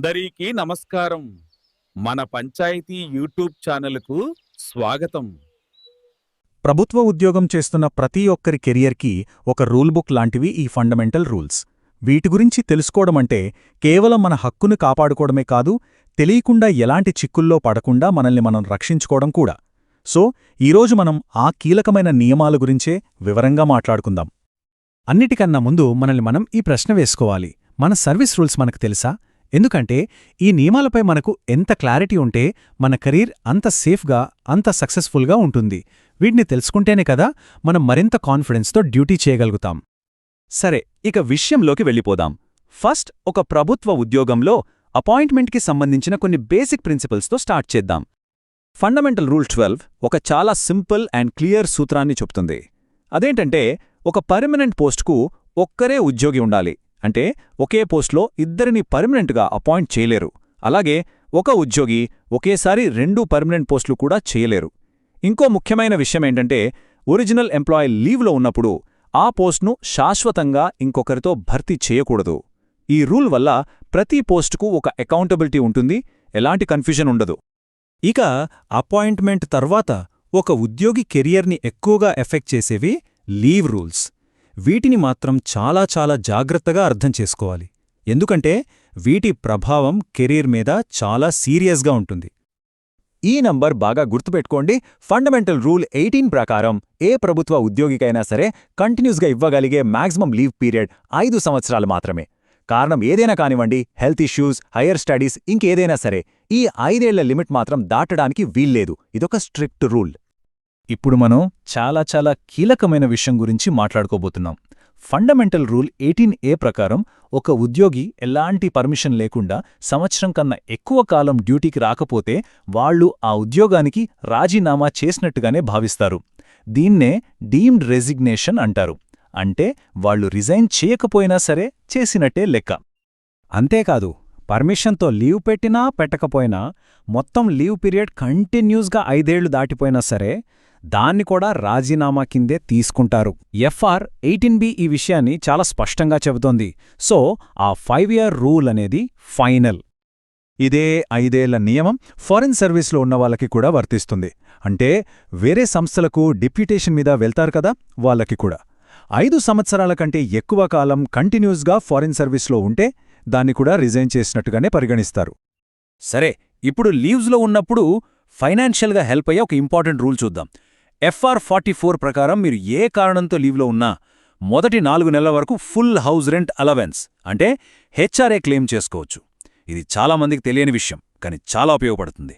అందరికీ నమస్కారం. మన పంచాయతీ యూట్యూబ్ ఛానల్కు స్వాగతం. ప్రభుత్వ ఉద్యోగం చేస్తున్న ప్రతి ఒక్కరి కెరియర్కి ఒక రూల్ బుక్ లాంటివి ఈ ఫండమెంటల్ రూల్స్. వీటి గురించి తెలుసుకోవడమంటే కేవలం మన హక్కును కాపాడుకోవడమే కాదు తెలియకుండా ఎలాంటి చిక్కుల్లో పడకుండా మనల్ని మనం రక్షించుకోవడం కూడా. సో ఈరోజు మనం ఆ కీలకమైన నియమాల గురించే వివరంగా మాట్లాడుకుందాం. అన్నిటికన్నా ముందు మనల్ని మనం ఈ ప్రశ్న వేసుకోవాలి. మన సర్వీస్ రూల్స్ మనకు తెలుసా? ఎందుకంటే ఈ నియమాలపై మనకు ఎంత క్లారిటీ ఉంటే మన కెరీర్ అంత సేఫ్గా అంత సక్సెస్ఫుల్గా ఉంటుంది. వీటిని తెలుసుకుంటేనే కదా మనం మరింత కాన్ఫిడెన్స్తో డ్యూటీ చేయగలుగుతాం. సరే ఇక విషయంలోకి వెళ్ళిపోదాం. ఫస్ట్ ఒక ప్రభుత్వ ఉద్యోగంలో అపాయింట్మెంట్కి సంబంధించిన కొన్ని బేసిక్ ప్రిన్సిపల్స్తో స్టార్ట్ చేద్దాం. ఫండమెంటల్ రూల్ ట్వెల్వ్ ఒక చాలా సింపుల్ అండ్ క్లియర్ సూత్రాన్ని చెప్తుంది అదేంటంటే ఒక పర్మనెంట్ పోస్ట్కు ఒక్కరే ఉద్యోగి ఉండాలి. అంటే ఒకే పోస్ట్లో ఇద్దరిని పర్మనెంట్గా అపాయింట్ చేయలేరు. అలాగే ఒక ఉద్యోగి ఒకేసారి రెండు పర్మనెంట్ పోస్టులు కూడా చేయలేరు. ఇంకో ముఖ్యమైన విషయమేంటంటే ఒరిజినల్ ఎంప్లాయీ లీవ్లో ఉన్నప్పుడు ఆ పోస్ట్ను శాశ్వతంగా ఇంకొకరితో భర్తీ చేయకూడదు. ఈ రూల్ వల్ల ప్రతి పోస్టుకు ఒక అకౌంటబిలిటీ ఉంటుంది ఎలాంటి కన్ఫ్యూజన్ ఉండదు. ఇక అపాయింట్మెంట్ తర్వాత ఒక ఉద్యోగి కెరియర్ని ఎక్కువగా ఎఫెక్ట్ చేసేవి లీవ్ రూల్స్. వీటిని మాత్రం చాలా చాలా జాగ్రత్తగా అర్థం చేసుకోవాలి. ఎందుకంటే వీటి ప్రభావం కెరీర్ మీద చాలా సీరియస్గా ఉంటుంది. ఈ నంబర్ బాగా గుర్తుపెట్టుకోండి. ఫండమెంటల్ రూల్ ఎయిటీన్ ప్రకారం ఏ ప్రభుత్వ ఉద్యోగికైనా సరే కంటిన్యూస్గా ఇవ్వగలిగే మాక్సిమం లీవ్ పీరియడ్ ఐదు సంవత్సరాలు మాత్రమే. కారణం ఏదైనా కానివ్వండి హెల్త్ ఇష్యూస్ హైయర్ స్టడీస్ ఇంకేదైనా సరే ఈ ఐదేళ్ళ లిమిట్ మాత్రం దాటడానికి వీల్లేదు. ఇదొక స్ట్రిక్ట్ రూల్. ఇప్పుడు మనం చాలా చాలా కీలకమైన విషయం గురించి మాట్లాడుకోబోతున్నాం. ఫండమెంటల్ రూల్ ఎయిటీన్ ఏ ప్రకారం ఒక ఉద్యోగి ఎలాంటి పర్మిషన్ లేకుండా సంవత్సరం కన్నా ఎక్కువ కాలం డ్యూటీకి రాకపోతే వాళ్ళు ఆ ఉద్యోగానికి రాజీనామా చేసినట్టుగానే భావిస్తారు. దీన్నే డీమ్డ్ రెసిగ్నేషన్ అంటారు. అంటే వాళ్ళు రిజైన్ చేయకపోయినా సరే చేసినట్టే లెక్క. అంతేకాదు పర్మిషన్తో లీవ్ పెట్టినా పెట్టకపోయినా మొత్తం లీవ్ పీరియడ్ కంటిన్యూస్గా ఐదేళ్ళు దాటిపోయినా సరే దాన్ని కూడా రాజీనామా కిందే తీసుకుంటారు. ఎఫ్ఆర్ ఎయిటీన్ బి ఈ విషయాన్ని చాలా స్పష్టంగా చెబుతోంది. సో ఆ ఫైవ్ ఇయర్ రూల్ అనేది ఫైనల్. ఇదే ఐదేళ్ళ నియమం ఫారిన్ సర్వీస్లో ఉన్న వాళ్ళకి కూడా వర్తిస్తుంది. అంటే వేరే సంస్థలకు డిప్యూటేషన్ మీద వెళ్తారు కదా వాళ్ళకి కూడా. ఐదు సంవత్సరాల కంటే ఎక్కువ కాలం కంటిన్యూస్గా ఫారిన్ సర్వీస్లో ఉంటే దాన్ని కూడా రిజైన్ చేసినట్టుగానే పరిగణిస్తారు. సరే ఇప్పుడు లీవ్స్లో ఉన్నప్పుడు ఫైనాన్షియల్గా హెల్ప్ అయ్యే ఒక ఇంపార్టెంట్ రూల్ చూద్దాం. ఎఫ్ఆర్ ఫార్టీ ఫోర్ ప్రకారం మీరు ఏ కారణంతో లీవ్లో ఉన్నా మొదటి నాలుగు నెలల వరకు ఫుల్ హౌస్ రెంట్ అలవెన్స్ అంటే హెచ్ఆర్ఏ క్లెయిమ్ చేసుకోవచ్చు. ఇది చాలామందికి తెలియని విషయం కానీ చాలా ఉపయోగపడుతుంది.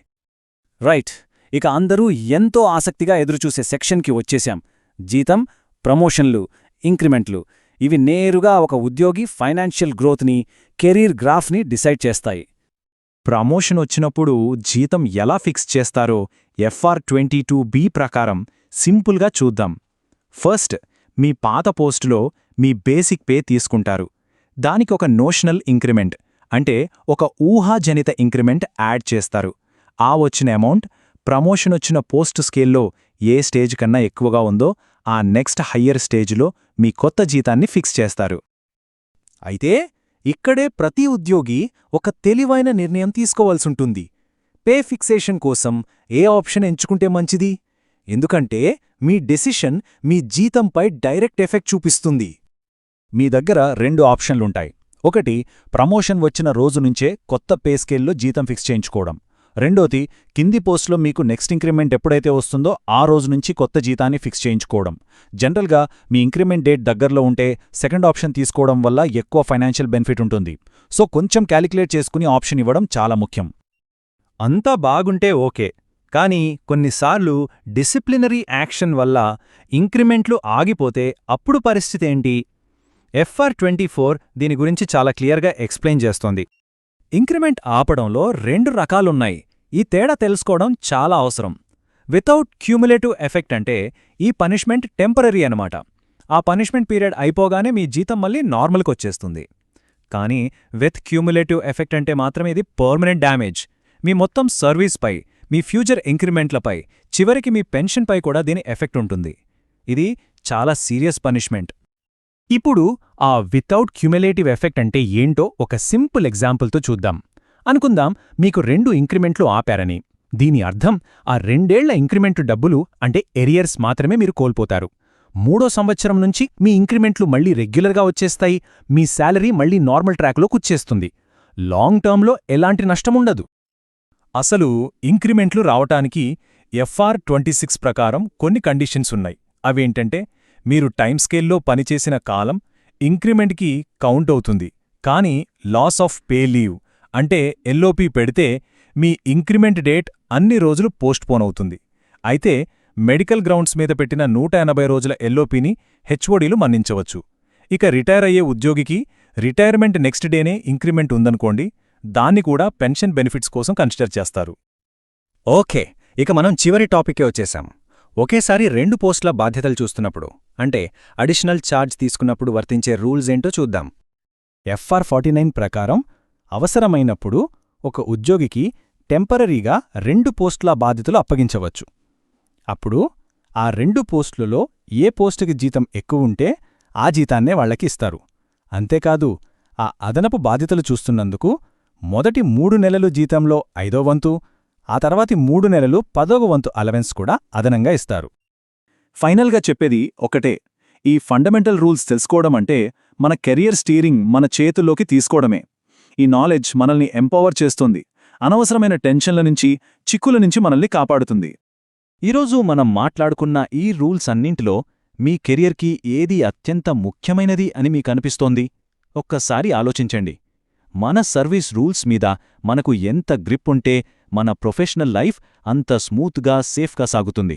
రైట్ ఇక అందరూ ఎంతో ఆసక్తిగా ఎదురుచూసే సెక్షన్కి వచ్చేశాం. జీతం ప్రమోషన్లు ఇంక్రిమెంట్లు ఇవి నేరుగా ఒక ఉద్యోగి ఫైనాన్షియల్ గ్రోత్ని కెరీర్ గ్రాఫ్ని డిసైడ్ చేస్తాయి. ప్రమోషన్ వచ్చినప్పుడు జీతం ఎలా ఫిక్స్ చేస్తారో ఎఫ్ఆర్ ట్వంటీ టూ బి ప్రకారం సింపుల్గా చూద్దాం. ఫస్ట్ మీ పాత పోస్టులో మీ బేసిక్ పే తీసుకుంటారు. దానికి ఒక నోషనల్ ఇంక్రిమెంట్ అంటే ఒక ఊహాజనిత ఇంక్రిమెంట్ యాడ్ చేస్తారు. ఆ వచ్చిన అమౌంట్ ప్రమోషన్ వచ్చిన పోస్ట్ స్కేల్లో ఏ స్టేజ్ కన్నా ఎక్కువగా ఉందో ఆ నెక్స్ట్ హయ్యర్ స్టేజ్లో మీ కొత్త జీతాన్ని ఫిక్స్ చేస్తారు. అయితే ఇక్కడే ప్రతి ఉద్యోగి ఒక తెలివైన నిర్ణయం తీసుకోవాల్సుంటుంది. పే ఫిక్సేషన్ కోసం ఏ ఆప్షన్ ఎంచుకుంటే మంచిది? ఎందుకంటే మీ డెసిషన్ మీ జీతంపై డైరెక్ట్ ఎఫెక్ట్ చూపిస్తుంది. మీ దగ్గర రెండు ఆప్షన్లుంటాయి. ఒకటి ప్రమోషన్ వచ్చిన రోజు నుంచే కొత్త పే స్కేల్లో జీతం ఫిక్స్ చేయించుకోవడం. రెండోది కింది పోస్ట్లో మీకు నెక్స్ట్ ఇంక్రిమెంట్ ఎప్పుడైతే వస్తుందో ఆ రోజు నుంచి కొత్త జీతాన్ని ఫిక్స్ చేయించుకోవడం. జనరల్గా మీ ఇంక్రిమెంట్ డేట్ దగ్గరలో ఉంటే సెకండ్ ఆప్షన్ తీసుకోవడం వల్ల ఎక్కువ ఫైనాన్షియల్ బెనిఫిట్ ఉంటుంది. సో కొంచెం క్యాలిక్యులేట్ చేసుకుని ఆప్షన్ ఇవ్వడం చాలా ముఖ్యం. అంతా బాగుంటే ఓకే కానీ కొన్నిసార్లు డిసిప్లినరీ యాక్షన్ వల్ల ఇంక్రిమెంట్లు ఆగిపోతే అప్పుడు పరిస్థితి ఏంటి? ఎఫ్ఆర్ ట్వంటీ ఫోర్ దీని గురించి చాలా క్లియర్గా ఎక్స్ప్లెయిన్ చేస్తోంది. ఇంక్రిమెంట్ ఆపడంలో రెండు రకాలున్నాయి. ఈ తేడా తెలుసుకోవడం చాలా అవసరం. వితౌట్ క్యూములేటివ్ ఎఫెక్ట్ అంటే ఈ పనిష్మెంట్ టెంపరరీ అనమాట ఆ పనిష్మెంట్ పీరియడ్ అయిపోగానే మీ జీతం మళ్ళీ నార్మల్కొచ్చేస్తుంది. కానీ విత్ క్యూములేటివ్ ఎఫెక్ట్ అంటే మాత్రం ఇది పర్మనెంట్ డ్యామేజ్ మీ మొత్తం సర్వీస్పై మీ ఫ్యూచర్ ఇంక్రిమెంట్లపై చివరికి మీ పెన్షన్పై కూడా దీని ఎఫెక్ట్ ఉంటుంది. ఇది చాలా సీరియస్ పనిష్మెంట్. ఇప్పుడు ఆ వితౌట్ క్యుములేటివ్ ఎఫెక్ట్ అంటే ఏంటో ఒక సింపుల్ ఎగ్జాంపుల్తో చూద్దాం. అనుకుందాం మీకు రెండు ఇంక్రిమెంట్లు ఆపారని. దీని అర్థం ఆ రెండేళ్ళ ఇంక్రిమెంటు డబ్బులు అంటే ఎరియర్స్ మాత్రమే మీరు కోల్పోతారు. మూడో సంవత్సరం నుంచి మీ ఇంక్రిమెంట్లు మళ్ళీ రెగ్యులర్గా వచ్చేస్తాయి మీ శాలరీ మళ్ళీ నార్మల్ ట్రాక్లో కుచ్చేస్తుంది. లాంగ్ టర్మ్లో ఎలాంటి నష్టముండదు. అసలు ఇంక్రిమెంట్లు రావటానికి ఎఫ్ఆర్ ట్వంటీ సిక్స్ ప్రకారం కొన్ని కండిషన్స్ ఉన్నాయి. అవేంటంటే మీరు టైం స్కేల్లో పనిచేసిన కాలం ఇంక్రిమెంట్కి కౌంట్ అవుతుంది. కానీ లాస్ ఆఫ్ పే లీవ్ అంటే ఎల్ఓపి పెడితే మీ ఇంక్రిమెంట్ డేట్ అన్ని రోజులు పోస్ట్పోన్ అవుతుంది. అయితే మెడికల్ గ్రౌండ్స్ మీద పెట్టిన నూట ఎనభై రోజుల ఎల్ఓపిని హెచ్ఓడీలు మన్నించవచ్చు. ఇక రిటైర్ అయ్యే ఉద్యోగికి రిటైర్మెంట్ నెక్స్ట్ డేనే ఇంక్రిమెంట్ ఉందనుకోండి దాన్ని కూడా పెన్షన్ బెనిఫిట్స్ కోసం కన్సిడర్ చేస్తారు. ఓకే ఇక మనం చివరి టాపికే వచ్చేసాం. ఒకేసారి రెండు పోస్టుల బాధ్యతలు చూస్తున్నప్పుడు అంటే అడిషనల్ ఛార్జ్ తీసుకున్నప్పుడు వర్తించే రూల్స్ ఏంటో చూద్దాం. ఎఫ్ఆర్ ఫార్టీ నైన్ ప్రకారం అవసరమైనప్పుడు ఒక ఉద్యోగికి టెంపరరీగా రెండు పోస్టుల బాధ్యతలు అప్పగించవచ్చు. అప్పుడు ఆ రెండు పోస్టులలో ఏ పోస్టుకి జీతం ఎక్కువుంటే ఆ జీతాన్నే వాళ్ళకి ఇస్తారు. అంతేకాదు ఆ అదనపు బాధ్యతలు చూస్తున్నందుకు మొదటి మూడు నెలలు జీతంలో ఐదో వంతు ఆ తర్వాతి మూడు నెలలు పదవ వంతు అలవెన్స్ కూడా అదనంగా ఇస్తారు. ఫైనల్గా చెప్పేది ఒకటే. ఈ ఫండమెంటల్ రూల్స్ తెలుసుకోవడం అంటే మన కెరియర్ స్టీరింగ్ మన చేతుల్లోకి తీసుకోవడమే. ఈ నాలెడ్జ్ మనల్ని ఎంపవర్ చేస్తుంది. అనవసరమైన టెన్షన్ల నుంచి చిక్కుల నుంచి మనల్ని కాపాడుతుంది. ఈరోజు మనం మాట్లాడుకున్న ఈ రూల్స్ అన్నింటిలో మీ కెరియర్కి ఏది అత్యంత ముఖ్యమైనది అని మీకనిపిస్తోంది ఒక్కసారి ఆలోచించండి. మన సర్వీస్ రూల్స్ మీద మనకు ఎంత గ్రిప్ ఉంటే మన ప్రొఫెషనల్ లైఫ్ అంత స్మూత్గా సేఫ్గా సాగుతుంది.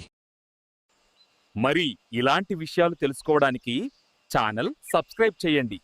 మరి ఇలాంటి విషయాలు తెలుసుకోవడానికి ఛానల్ సబ్స్క్రైబ్ చేయండి.